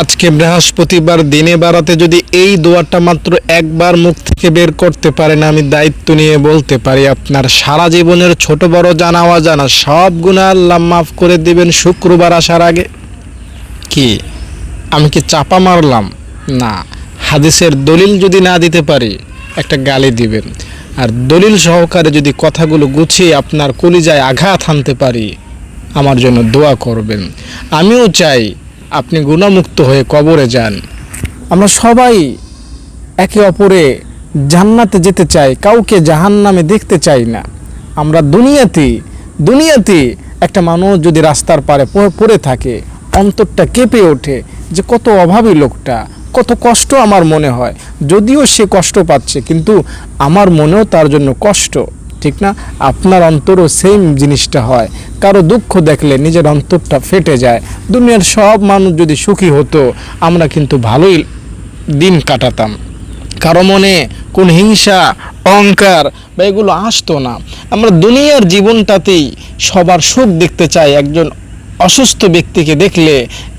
আজকে বৃহস্পতিবার দিনে বারাতে যদি এই দোয়াটা মাত্র একবার মুখ থেকে বের করতে পারেন, আমি দায়িত্ব নিয়ে বলতে পারি, আপনার সারা জীবনের ছোট বড় জানা অজানা সব গুণা আল্লাহ মাফ করে দিবেন, শুক্রবার আসার আগে। কি? আমি কি চাপা মারলাম? না। হাদিসের দলিল যদি না দিতে পারি, একটা গালি দিবেন। আর দলিল সহকারে যদি কথাগুলো গুছিয়ে আপনার কলিজায় আঘাত হানতে পারি, আমার জন্য দোয়া করবেন। আমিও চাই আপনি গুণামুক্ত হয়ে কবরে যান। আমরা সবাই একে অপরে জান্নাতে যেতে চাই, কাউকে জাহান্নামে দেখতে চাই না। আমরা দুনিয়াতে দুনিয়াতে একটা মানুষ যদি রাস্তার পারে পড়ে থাকে, অন্তরটা কেঁপে ওঠে যে কত অভাবী লোকটা, কত কষ্ট আমার মনে হয়। যদিও সে কষ্ট পাচ্ছে, কিন্তু আমার মনেও তার জন্য কষ্ট। ঠিক না? আপনার অন্তরও সেম জিনিসটা হয়। কারও দুঃখ দেখলে নিজের অন্তরটা ফেটে যায়। দুনিয়ার সব মানুষ যদি সুখী হতো, আমরা কিন্তু ভালোই দিন কাটাতাম। কারও মনে কোন হিংসা, অহংকার বা এগুলো আসতো না। আমরা দুনিয়ার জীবনটাতেই সবার সুখ দেখতে চাই একজন অসুস্থ ব্যক্তিকে দেখলে,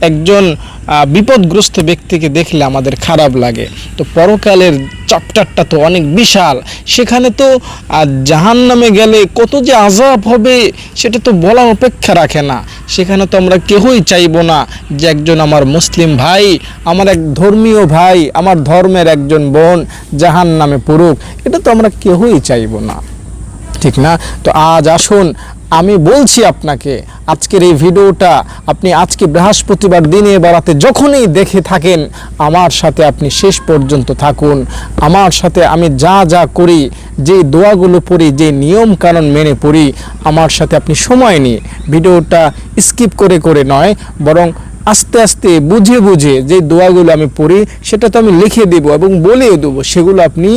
একজন বিপদগ্রস্ত ব্যক্তিকে দেখলে আমাদের খারাপ লাগে। তো পরকালের চ্যাপ্টারটা তো অনেক বিশাল। সেখানে তো জাহান নামে গেলে কত যে আজাব হবে, সেটা তো বলার অপেক্ষা রাখে না। সেখানে তো আমরা কেউই চাইব না যে একজন আমার মুসলিম ভাই, আমার এক ধর্মীয় ভাই, আমার ধর্মের একজন বোন জাহান নামে পড়ুক। এটা তো আমরা কেউই চাইব না। ঠিক না? তো আজ আসুন আমি বলছি আপনাকে, আজকের এই ভিডিওটা আপনি আজকে বৃহস্পতিবার দিনে বেড়াতে যখনই দেখে থাকেন, আমার সাথে আপনি শেষ পর্যন্ত থাকুন। আমার সাথে আমি যা যা করি, যে দোয়াগুলো পড়ি, যে নিয়ম কানুন মেনে পড়ি, আমার সাথে আপনি সময় নিয়ে ভিডিওটা স্কিপ করে করে নয়, বরং আস্তে আস্তে বুঝে বুঝে যে দোয়াগুলো আমি পড়ি, সেটা তো আমি লিখে দেব এবং বলেও দেবো, সেগুলো আপনি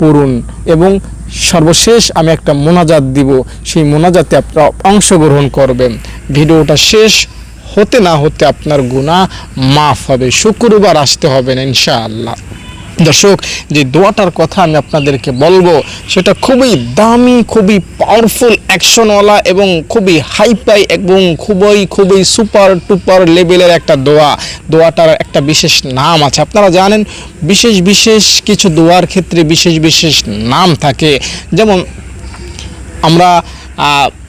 পড়ুন এবং সর্বশেষ আমি একটা মোনাজাত দিব। সেই মোনাজাতে আপনারা অংশগ্রহণ করবেন। ভিডিওটা শেষ। হতে না হতে আপনার গুণা মাফ হবে। শুক্রবার আসতে হবে ইনশাআল্লাহ। দর্শক, যে দোয়াটার কথা আমি আপনাদেরকে বলব, সেটা খুবই দামি, খুবই পাওয়ারফুল অ্যাকশনওয়ালা এবং খুবই হাইপাই এবং খুবই খুবই সুপার টুপার লেভেলের একটা দোয়া। দোয়াটার একটা বিশেষ নাম আছে। আপনারা জানেন, বিশেষ বিশেষ কিছু দোয়ার ক্ষেত্রে বিশেষ বিশেষ নাম থাকে। যেমন আমরা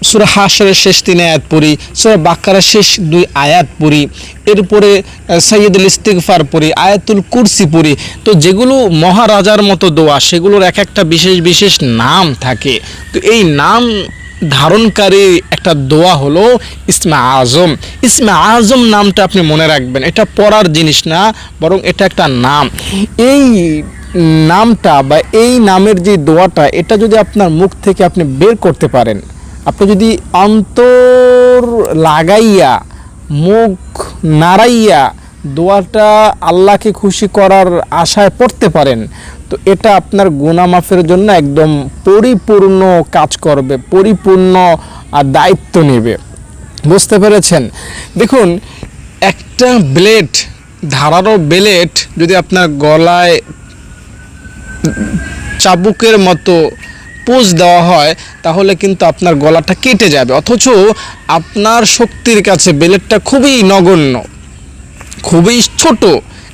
সুরা হাসরের শেষ তিন আয়াত পড়ি, সুরা বাক্কারের শেষ দুই আয়াত পড়ি, এরপরে সৈয়দুল ইস্তিগফার পড়ি, আয়াতুল কুরসি পড়ি। তো যেগুলো মহারাজার মতো দোয়া, সেগুলোর এক একটা বিশেষ বিশেষ নাম থাকে। তো এই নাম ধারণকারী একটা দোয়া হলো ইসমা আজম। ইসমা আজম নামটা আপনি মনে রাখবেন, এটা পড়ার জিনিস না, বরং এটা একটা নাম। এই নামটা বা এই নামের যে দোয়াটা, এটা যদি আপনার মুখ থেকে আপনি বের করতে পারেন আপনি যদি অন্তর লাগাইয়া, মুখ নাড়াইয়া দোয়াটা আল্লাহকে খুশি করার আশায় পড়তে পারেন, তো এটা আপনার গুনামাফের জন্য একদম পরিপূর্ণ কাজ করবে, পরিপূর্ণ দায়িত্ব নেবে। বুঝতে পেরেছেন? দেখুন, একটা ব্লেড, ধারালো ব্লেড যদি আপনার গলায়, চাবুকের মতো পোজ দেওয়া হয়, তাহলে কিন্তু আপনার গলাটা কেটে যাবে। অথচ আপনার শক্তির কাছে বেলেটটা খুবই নগণ্য, খুবই ছোট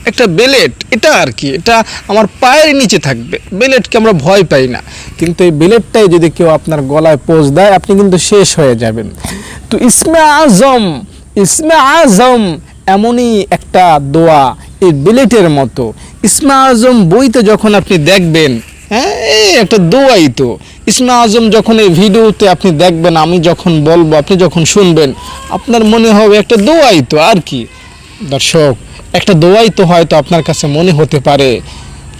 একটা বেলেট। এটা আর কি, এটা আমার পায়ের নিচে থাকবে, বেলেটকে আমরা ভয় পাই না। কিন্তু এই বেলেটটাই যদি কেউ আপনার গলায় পোজ দেয়, আপনি কিন্তু শেষ হয়ে যাবেন। তো ইসমে আজম ইসমে আজম এমনই একটা দোয়া এই বেলেটের মতো। ইসমে আজম বইতে যখন আপনি দেখবেন হ্যাঁ এই একটা দোয়াই তো। ইসমে আজম যখন এই ভিডিওতে আপনি দেখবেন, আমি যখন বলব, আপনি যখন শুনবেন, আপনার মনে হবে একটা দোয়াই তো, আর কি? দর্শক, একটা দোয়াই তো হয়তো আপনার কাছে মনে হতে পারে,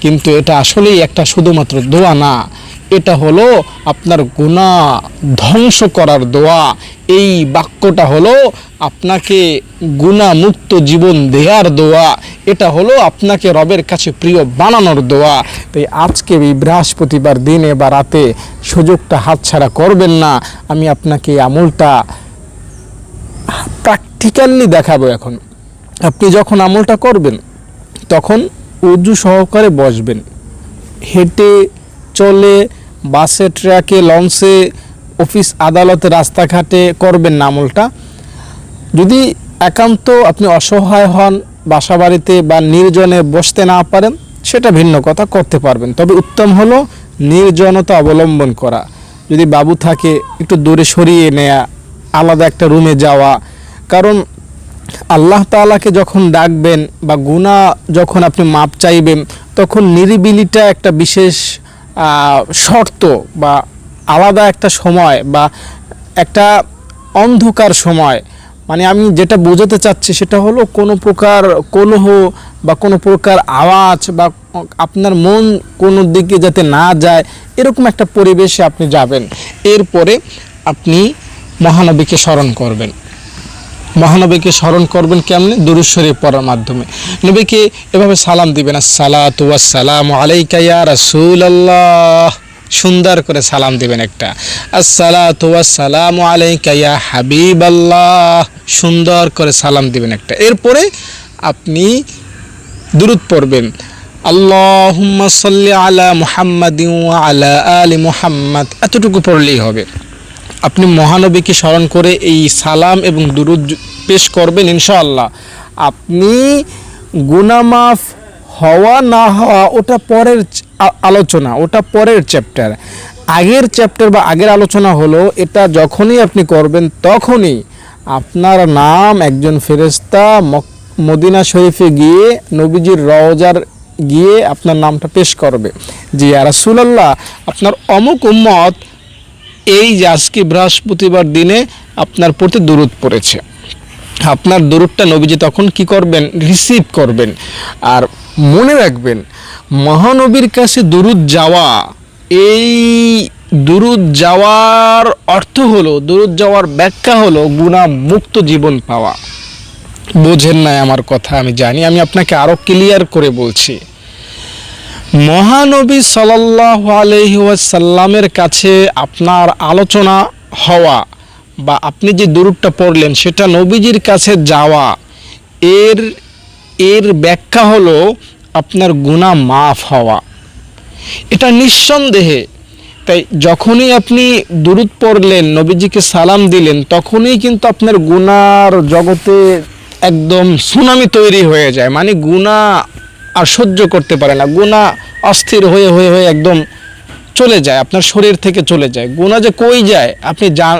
কিন্তু এটা আসলেই একটা শুধুমাত্র দোয়া না। এটা হলো আপনার গুণা ধ্বংস করার দোয়া। এই বাক্যটা হলো আপনাকে গুণামুক্ত জীবন দেওয়ার দোয়া, এটা হলো আপনাকে রবের কাছে প্রিয় বানানোর দোয়া। তাই আজকে এই বৃহস্পতিবার দিনে বা রাতে সুযোগটা হাতছাড়া করবেন না। আমি আপনাকে আমলটা প্র্যাকটিক্যালি দেখাবো এখন। আপনি যখন আমলটা করবেন, তখন উজু সহকারে বসবেন। হেঁটে, চলে, বাসে, ট্রাকে, লঞ্চে, অফিস, আদালতে, রাস্তাঘাটে করবেন না আমলটা। যদি একান্ত আপনি অসহায় হন বাসা বাড়িতে বা নির্জনে বসতে না পারেন, সেটা ভিন্ন কথা, করতে পারবেন। তবে উত্তম হলো নির্জনতা অবলম্বন করা। যদি বাবু থাকে, একটু দূরে সরিয়ে নেয়া, আলাদা একটা রুমে যাওয়া। কারণ আল্লাহ তাআলাকে যখন ডাকবেন বা গুনাহ যখন আপনি মাপ চাইবেন, তখন নিরিবিলিটা একটা বিশেষ শর্ত বা আলাদা একটা সময় বা একটা অন্ধকার সময় মানে আমি যেটা বোঝাতে চাচ্ছি সেটা হলো কোনো প্রকার কলহ বা কোনো প্রকার আওয়াজ বা আপনার মন কোনো দিকে যাতে না যায়, এরকম একটা পরিবেশে আপনি যাবেন। এরপরে আপনি মহানবীকে স্মরণ করবেন। মহানবীকে স্মরণ করবেন কেমনে? দুরুদ শরীফ পড়ার মাধ্যমে। নবীকে এভাবে সালাম দিবেন, আসসালাতু ওয়াসসালামু আলাইকা ইয়া রাসূলুল্লাহ। সুন্দর করে সালাম দিবেন একটা। আসসালাতু ওয়াসসালামু আলাইকা ইয়া হাবিবাল্লাহ। সুন্দর করে সালাম দিবেন একটা। এরপরে আপনি দুরুদ পড়বেন। আল্লাহুম্মা সাল্লি আলা মুহাম্মাদিন ওয়া আলা আলি মুহাম্মাদ। এতটুকু পড়লেই হবে। আপনি মহানবীকে স্মরণ করে এই সালাম এবং দুরুদ পেশ করবেন ইনশাআল্লাহ। আপনি গুনামাফ হওয়া না হওয়া, ওটা পরের আলোচনা, ওটা পরের চ্যাপ্টার আগের চ্যাপ্টার বা আগের আলোচনা হলো, এটা যখনই আপনি করবেন তখনই আপনার নাম একজন ফেরেস্তা মদিনা শরীফে গিয়ে, নবীজির রওজার গিয়ে আপনার নামটা পেশ করবে। জি রাসূলুল্লাহ, আপনার অমুক উম্মত এই যে আজকে বৃহস্পতিবার দিনে আপনার প্রতি দূরত পড়েছে। আপনার দূরতটা নবীজি তখন কি করবেন? রিসিভ করবেন। আর মনে রাখবেন, মহানবীর কাছে দুরুদ যাওয়া, এই দুরুদ যাওয়ার অর্থ হলো, দুরুদ যাওয়ার ব্যাখ্যা হলো গুণা মুক্ত জীবন পাওয়া। বোঝেন নাই আমার কথা, আমি জানি, আমি আপনাকে আরও ক্লিয়ার করে বলছি। মহানবী সাল্লাহ আলহিউসাল্লামের কাছে আপনার আলোচনা হওয়া বা আপনি যে দূরটা পড়লেন, সেটা নবীজির কাছে যাওয়া, এর এর ব্যাখ্যা হলো আপনার গুণা মাফ হওয়া। এটা নিঃসন্দেহে। তাই যখনই আপনি দুরুদ পড়লেন, নবীজিকে সালাম দিলেন, তখনই কিন্তু আপনার গুনার জগতে একদম সুনামি তৈরি হয়ে যায়। মানে গুণা আর সহ্য করতে পারে না। গুণা অস্থির হয়ে হয়ে হয়ে একদম চলে যায়, আপনার শরীর থেকে চলে যায়। গুণা যে কই যায়, আপনি জান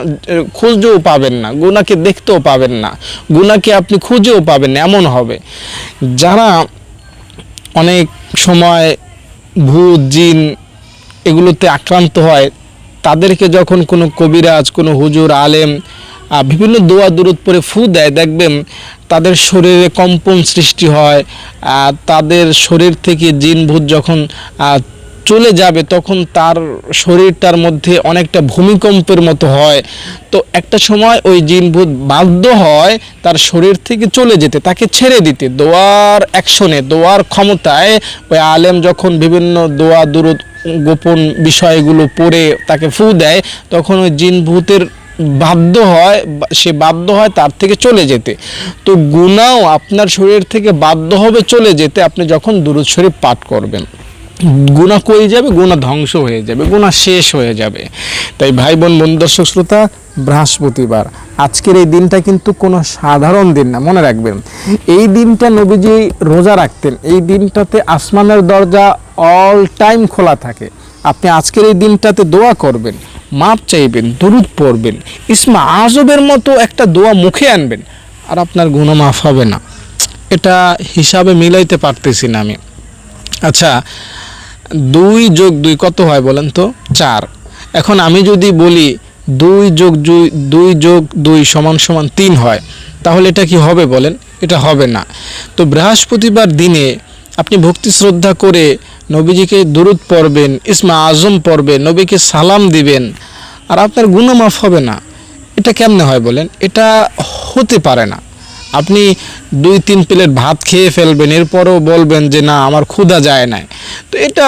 খুঁজতেও পাবেন না গুণাকে দেখতেও পাবেন না গুণাকে আপনি খুঁজেও পাবেন এমন হবে। যারা অনেক সময় ভূত, জিন এগুলোতে আক্রান্ত হয়, তাদেরকে যখন কোনো কবিরাজ, কোনো হুজুর, আলেম বিভিন্ন দোয়া দূরত পরে ফু দেয়, দেখবেন তাদের শরীরে কম্পন সৃষ্টি হয় তাদের শরীর থেকে জিন, ভূত যখন চলে যাবে, তখন তার শরীরটার মধ্যে অনেকটা ভূমিকম্পের মতো হয়। তো একটা সময় ওই জিন ভূত বাধ্য হয় তার শরীর থেকে চলে যেতে, তাকে ছেড়ে দিতে। দোয়ার অ্যাকশনে, দোয়ার ক্ষমতায় ওই আলেম যখন বিভিন্ন দোয়া, দুরুদ, গোপন বিষয়গুলো পড়ে তাকে ফু দেয়, তখন ওই জিন ভূতের বাধ্য হয়, সে বাধ্য হয় তার থেকে চলে যেতে। তো গুণাও আপনার শরীর থেকে বাধ্য হবে চলে যেতে, আপনি যখন দুরুদ শরীফ পাঠ করবেন। গুণা কই যাবে? গুণা ধ্বংস হয়ে যাবে, গুণা শেষ হয়ে যাবে। তাই ভাই বোন বন্ধু, দর্শক, শ্রোতা, বৃহস্পতিবার। আজকের এই দিনটা কিন্তু কোনো সাধারণ দিন না, মনে রাখবেন। এই দিনটা নবীজি রোজা রাখতেন। এই দিনটাতে আসমানের দরজা অল টাইম খোলা থাকে। আপনি আজকের এই দিনটাতে দোয়া করবেন, মাপ চাইবেন, দরুদ পড়বেন, ইসমা আজবের মতো একটা দোয়া মুখে আনবেন, আর আপনার গুণ মাফ হবে না। এটা হিসাবে মিলাইতে পারতেছি না আমি। আচ্ছা দুই যোগ দুই, কত হয় বলেন তো? চার। এখন আমি যদি বলি দুই যোগ দুই যোগ দুই সমান সমান তিন হয়, তাহলে এটা কি হবে বলেন? এটা হবে না। তো বৃহস্পতিবার দিনে আপনি ভক্তি শ্রদ্ধা করে নবীজিকে দুরুদ পড়বেন, ইসমা আজম পড়বেন, নবীকে সালাম দিবেন, আর আপনার গুণমাফ হবে না। এটা কেমনে হয় বলেন? এটা হতে পারে না। আপনি দুই, তিন প্লেট ভাত খেয়ে ফেলবেন, এরপরও বলবেন যে না, আমার ক্ষুধা যায় না তো এটা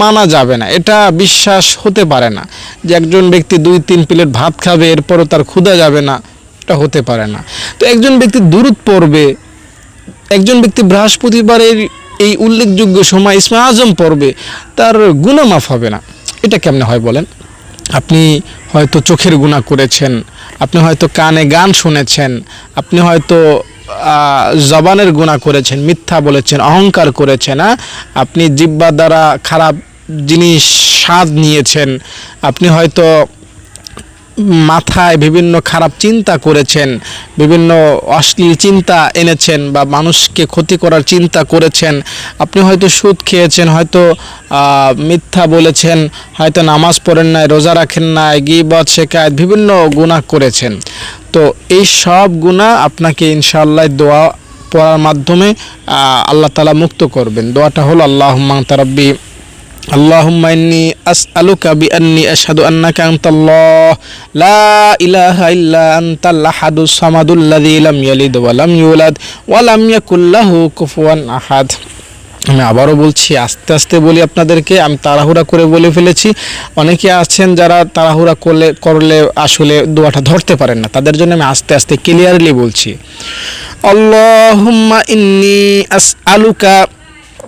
মানা যাবে না, এটা বিশ্বাস হতে পারে না যে একজন ব্যক্তি দুই, তিন প্লেট ভাত খাবে, এরপরও তার ক্ষুধা যাবে না, এটা হতে পারে না। তো একজন ব্যক্তি দূরত পড়বে, একজন ব্যক্তি বৃহস্পতিবারের এই উল্লেখযোগ্য সময় ইসমা আজম পড়বে, তার গুণমাফ হবে না। এটা কেমনে হয় বলেন? আপনি হয়তো চোখের গুণা করেছেন আপনি হয়তো কানে গান শুনেছেন, আপনি হয়তো জবানের গুণা করেছেন, মিথ্যা বলেছেন, অহংকার করেছেন আপনি জিব্বা দ্বারা খারাপ জিনিস, স্বাদ নিয়েছেন, আপনি হয়তো মাথায় বিভিন্ন খারাপ চিন্তা করেছেন বিভিন্ন অশ্লীল চিন্তা এনেছেন বা মানুষকে ক্ষতি করার চিন্তা করেছেন। আপনি হয়তো সুদ খেয়েছেন, হয়তো মিথ্যা বলেছেন, হয়তো নামাজ পড়েন নাই, রোজা রাখেন নাই, গিবত শেখায়ত বিভিন্ন গুনাহ করেছেন। তো এই সব গুনাহ আপনাকে ইনশাআল্লাহ দোয়া পড়ার মাধ্যমে আল্লাহ তালা মুক্ত করবেন। দোয়াটা হলো আল্লাহ তারাব্বি اللهم إني أسألك بأني أشهد أنك أنت الله لا إله إلا أنت الأحد الصمد الذي لم يلد ولم يولد ولم يكن له كفوا أحد আমি আবারও বলছি আস্তে আস্তে বলি আপনাদেরকে আমি তাড়াহুড়া করে বলে ফেলেছি অনেকে আছেন যারা তাড়াহুড়া করলে করলে আসলে দোয়াটা ধরতে পারেন না তাদের জন্য আমি আস্তে আস্তে ক্লিয়ারলি বলছি আল্লাহুম্মা ইন্নি আসআলুকা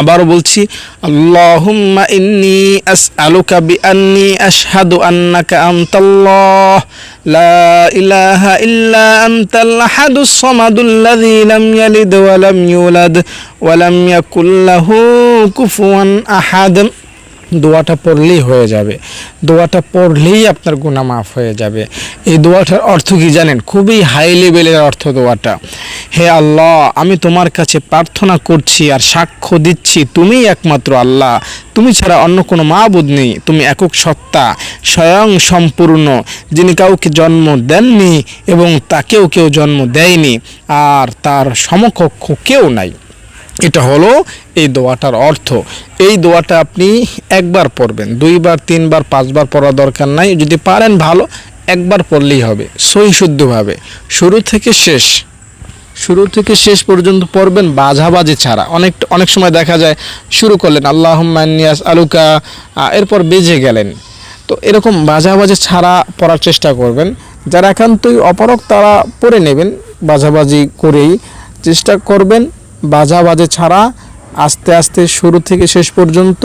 আবারও বলছি, আল্লাহুম্মা ইন্নি আসআলুকা বিআন্নি আশহাদু আন্নাকা আনতাল্লাহ, লা ইলাহা ইল্লা আনতাল আহাদুস সামাদুল্লাযী লাম ইয়ালিদ ওয়া লাম ইউলাদ, ওয়া লাম ইয়াকুল লাহু কুফুয়ান আহাদ। দোয়াটা পড়লেই হয়ে যাবে। দোয়াটা পড়লেই আপনার গুণা মাফ হয়ে যাবে। এই দোয়াটার অর্থ কি জানেন? খুবই হাই লেভেলের অর্থ দোয়াটা। হে আল্লাহ, আমি তোমার কাছে প্রার্থনা করছি আর সাক্ষ্য দিচ্ছি, তুমিই একমাত্র আল্লাহ। তুমি ছাড়া অন্য কোনো মাবুদ নেই, তুমি একক সত্তা, স্বয়ং সম্পূর্ণ, যিনি কাউকে জন্ম দেননি এবং তাকেও কেউ জন্ম দেয়নি, আর তার সমকক্ষ কেউ নাই। এটা হলো এই দোয়াটার অর্থ। এই দোয়াটা আপনি একবার পড়বেন, দুইবার, তিনবার, পাঁচবার পড়া দরকার নাই। যদি পারেন ভালো, একবার পড়লেই হবে সই শুদ্ধভাবে শুরু থেকে শেষ, শুরু থেকে শেষ পর্যন্ত পড়বেন বাঝাবাজি ছাড়া। অনেক অনেক সময় দেখা যায়, শুরু করলেন আল্লাহ মান্নিয়াস আলুকা এরপর বেজে গেলেন। তো এরকম বাজাবাজি ছাড়া পড়ার চেষ্টা করবেন। যারা একান্তই অপরক তারা পড়ে নেবেন বাজাবাজি করেই চেষ্টা করবেন। বাজাবাজে ছাড়া আস্তে আস্তে শুরু থেকে শেষ পর্যন্ত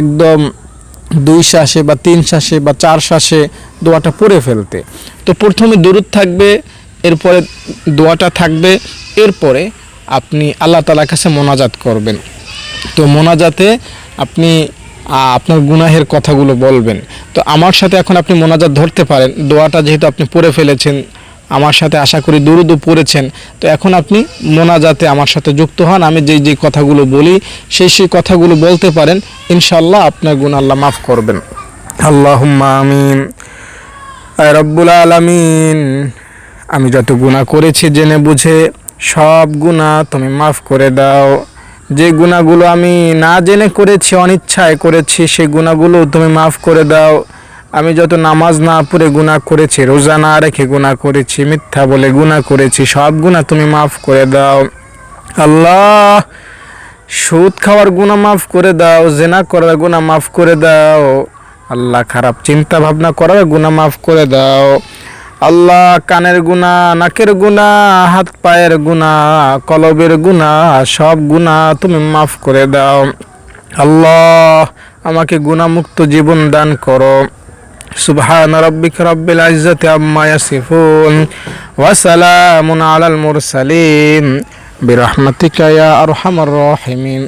একদম দুই শ্বাসে বা তিন শ্বাসে বা চার শ্বাসে দোয়াটা পড়ে ফেলতে। তো প্রথমে দূরত থাকবে, এরপরে দোয়াটা থাকবে, এরপরে আপনি আল্লাহ তালার কাছে মোনাজাত করবেন। তো মোনাজাতে আপনি আপনার গুনাহের কথাগুলো বলবেন। তো আমার সাথে এখন আপনি মোনাজাত ধরতে পারেন, দোয়াটা যেহেতু আপনি পড়ে ফেলেছেন আমার সাথে আশা করি দুরুদও পড়েছেন। তো এখন আপনি মোনাজাতে আমার সাথে যুক্ত হন। আমি যেই যেই কথাগুলো বলি, সেই সেই কথাগুলো বলতে পারেন। ইনশাল্লাহ আপনার গুণ আল্লাহ মাফ করবেন। আল্লাহ আমিন। রব্বুল আলামিন। আমি যত গুনাহ করেছি জেনে বুঝে সব গুনাহ তুমি মাফ করে দাও। যে গুণাগুলো আমি না জেনে করেছি, অনিচ্ছায় করেছি সেই গুণাগুলো তুমি মাফ করে দাও। আমি যত নামাজ না পড়ে গুনাহ করেছি, রোজা না রেখে গুনাহ করেছি, মিথ্যা বলে গুনাহ করেছি, সব গুনাহ তুমি মাফ করে দাও। আল্লাহ, সুদ খাওয়ার গুণা মাফ করে দাও, জেনা করার গুণা মাফ করে দাও। আল্লাহ খারাপ চিন্তা ভাবনা করার গুণা মাফ করে দাও। আল্লাহ কানের গুণা নাকের গুণা হাত পায়ের গুণা কলবের গুণা সব গুণা তুমি মাফ করে দাও। আল্লাহ, আমাকে গুণামুক্ত জীবন দান করো। سبحان ربك رب العزة عما يصفون وسلام على المرسلين برحمتك يا أرحم الراحمين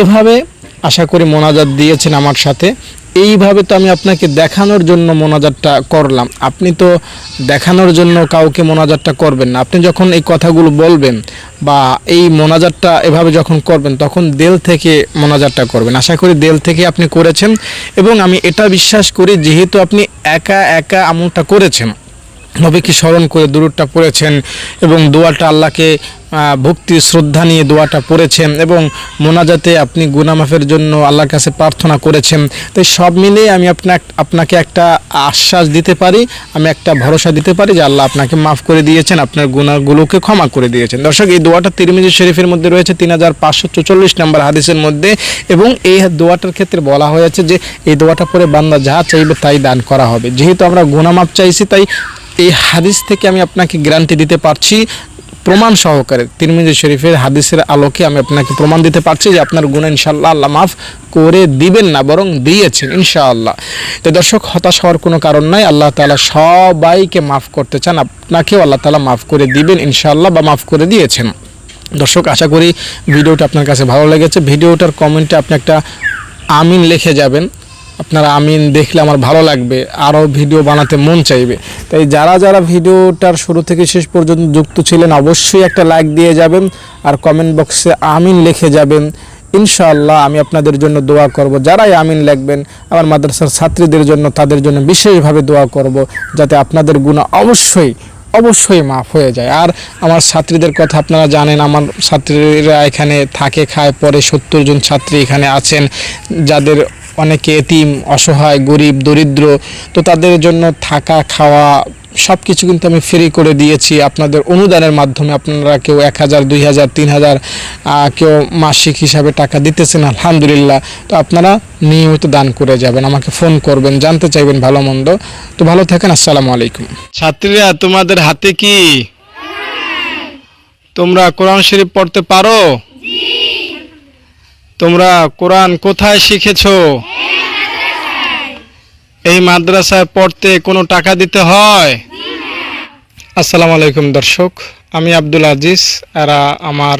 এভাবে আশা করি মোনাজাত দিয়েছেন আমার সাথে এইভাবে তো আমি আপনাকে দেখানোর জন্য মোনাজাতটা করলাম। আপনি তো দেখানোর জন্য কাউকে মোনাজাতটা করবেন না। আপনি যখন এই কথাগুলো বলবেন বা এই মোনাজাতটা এভাবে যখন করবেন, তখন দেল থেকে মোনাজাতটা করবেন। আশা করি দেল থেকে আপনি করেছেন এবং আমি এটা বিশ্বাস করি যেহেতু আপনি একা একা আমলটা করেছেন। নবীকে স্মরণ করে দূরটা পড়েছেন এবং দোয়াটা আল্লাহকে ভক্তি, শ্রদ্ধা নিয়ে দোয়াটা পড়েছেন এবং মোনাজাতে আপনি গুনামাফের জন্য আল্লাহর কাছে প্রার্থনা করেছেন। তো এই সব মিলিয়ে আমি আপনার আপনাকে একটা আশ্বাস দিতে পারি, আমি একটা ভরসা দিতে পারি যে আল্লাহ আপনাকে মাফ করে দিয়েছেন, আপনার গুণাগুলোকে ক্ষমা করে দিয়েছেন। দর্শক, এই দোয়াটা তিরমিজি শরীফের মধ্যে রয়েছে তিন হাজার পাঁচশো চল্লিশ নম্বর হাদিসের মধ্যে এবং এই দোয়াটার ক্ষেত্রে বলা হয়েছে যে এই দোয়াটা পরে বান্দা যা চাইবে তাই দান করা হবে। যেহেতু আমরা গুনামাপ চাইছি, তাই এই হাদিস থেকে আমি আপনাকে গ্যারান্টি দিতে পারছি প্রমাণ সহকারে তিরমিজি শরীফের হাদিসের আলোকে আমি আপনাকে প্রমাণ দিতে পারছি যে আপনার গুণ ইনশাল্লাহ আল্লাহ মাফ করে দিবেন না, বরং দিয়েছেন ইনশাআল্লাহ। তো দর্শক, হতাশ হওয়ার কোনো কারণ নাই, আল্লাহ তালা সবাইকে মাফ করতে চান, আপনাকেও আল্লাহ তালা মাফ করে দিবেন ইনশাআল্লাহ বা মাফ করে দিয়েছেন। দর্শক, আশা করি ভিডিওটা আপনার কাছে ভালো লেগেছে। ভিডিওটার কমেন্টে আপনি একটা আমিন লিখে যাবেন। আপনারা আমিন দেখলে আমার ভালো লাগবে, আরও ভিডিও বানাতে মন চাইবে। তাই যারা যারা ভিডিওটার শুরু থেকে শেষ পর্যন্ত যুক্ত ছিলেন, অবশ্যই একটা লাইক দিয়ে যাবেন আর কমেন্ট বক্সে আমিন লিখে যাবেন। ইনশাআল্লাহ আমি আপনাদের জন্য দোয়া করব। যারাই আমিন লিখবেন, আমার মাদ্রাসার ছাত্রীদের জন্য তাদের জন্য বিশেষভাবে দোয়া করব, যাতে আপনাদের গুণা অবশ্যই অবশ্যই মাফ হয়ে যায়। আর আমার ছাত্রীদের কথা আপনারা জানেন, আমার ছাত্রীরা এখানে থাকে, খায় পরে সত্তর জন ছাত্রী এখানে আছেন, যাদের অনেকে এতিম, অসহায়, গরিব, দরিদ্র, তো তাদের জন্য থাকা, খাওয়া সব কিছু কিন্তু আমি ফ্রি করে দিয়েছি। আপনাদের অনুদানের মাধ্যমে আপনারা কেউ এক হাজার, দুই হাজার, তিন হাজার কেউ মাসিক হিসাবে টাকা দিতেছেন, আলহামদুলিল্লাহ। তো আপনারা নিয়মিত দান করে যাবেন, আমাকে ফোন করবেন, জানতে চাইবেন ভালো মন্দ। তো ভালো থাকেন, আসসালামু আলাইকুম। ছাত্রীরা, তোমাদের হাতে কি? তোমরা কোরআন শরীফ পড়তে পারো? তোমরা কোরআন কোথায় শিখেছো? এই মাদ্রাসায় পড়তে কোনো টাকা দিতে হয়? আসসালামু আলাইকুম দর্শক, আমি আব্দুল আজিজ, এরা আমার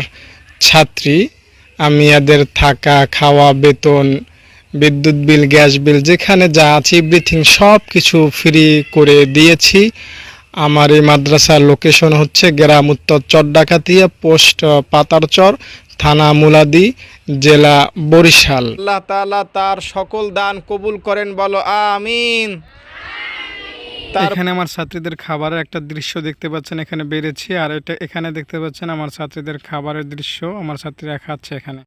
ছাত্রী। আমি এদের থাকা, খাওয়া, বেতন, বিদ্যুৎ বিল, গ্যাস বিল, যেখানে যা আছে এভরিথিং সব কিছু ফ্রি করে দিয়েছি। আমার এই মাদ্রাসার লোকেশন হচ্ছে গ্রাম উত্তর চর, ডাকাতিয়া, পোস্ট, পাতারচর। থানা মুলাদি জেলা বরিশাল। আল্লাহ তাআলা তার সকল দান কবুল করেন বলো আমিন। এখানে আমার ছাত্রীদের খাবারের একটা দৃশ্য দেখতে পাচ্ছেন এখানে বেড়েছি আর এটা এখানে দেখতে পাচ্ছেন আমার ছাত্রীদের খাবারের দৃশ্য আমার ছাত্রীরা খাচ্ছে এখানে।